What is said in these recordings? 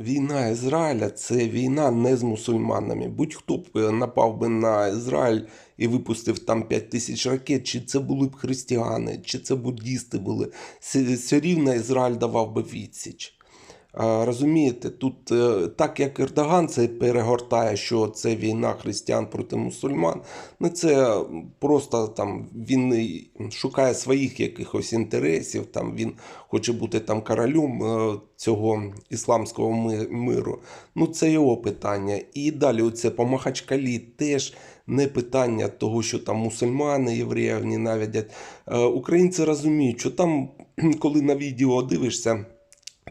Війна Ізраїля це війна не з мусульманами. Будь-хто б е, напав би на Ізраїль і випустив там 5 тисяч ракет, чи це були б християни, чи це буддісти були. Все, рівно Ізраїль давав би відсіч. Розумієте, тут е, так як Ердоган це перегортає, що це війна християн проти мусульман, ну це просто там він шукає своїх якихось інтересів, там він хоче бути там королем е, цього ісламського миру. Ну це його питання. І далі оце по Махачкалі теж не питання того, що там мусульмани євреїв ненавидять. Е, Українці розуміють, що там, коли на відео дивишся.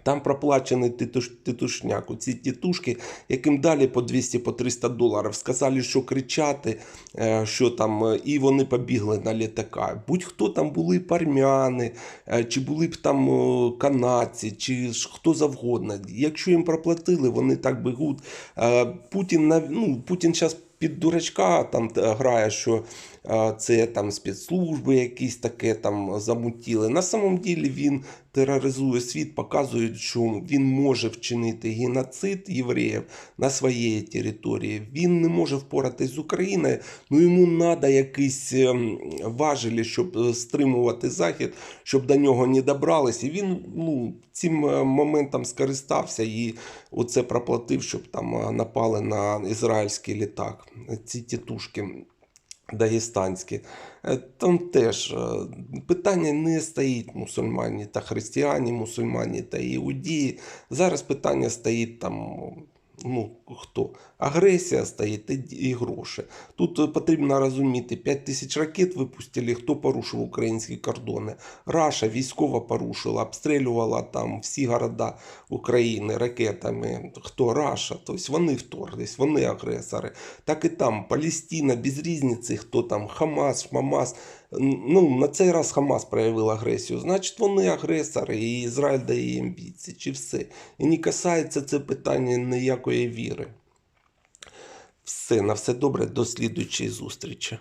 Там проплачений титуш, титушняк. Ці тітушки, яким далі по 200 по 300 доларів, сказали, що кричати, е, що там, е, і вони побігли на літака. Будь-хто там були пармяни, е, чи були б там канадці, чи хто завгодно. Якщо їм проплатили, вони так бігуть. Е, Путін, ну, Путін зараз під дурачка там е, грає, що е, це там спецслужби якісь таке там замутіли. На самом ділі він тероризує світ, показує, що він може вчинити геноцид євреїв на своїй території. Він не може впоратись з Україною. Ну йому треба якісь ем, важелі, щоб е, стримувати захід, щоб до нього не добрались. І він ну, цим е, моментом скористався і оце проплатив, щоб там е, напали на ізраїльський літак. Ці тітушки. Дагестанські. Е, Там теж е, питання не стоїть мусульмані та християні, мусульмані та іудії. Зараз питання стоїть там. Ну, хто? Агресія і- і гроші. Тут е, потрібно розуміти, 5 тисяч ракет випустили, хто порушив українські кордони. Раша військова порушила, обстрілювала там всі города України ракетами. Хто Раша? Тобто вони вторглись, вони агресори. Так і там Палестина, без різниці, хто там Хамас, Мамас. Ну, на цей раз Хамас проявив агресію. Значить, вони агресори, і Ізраїль дає їм бійці, чи все. І не касається це питання ніякої віри. Все, на все добре, до слідуючої зустрічі.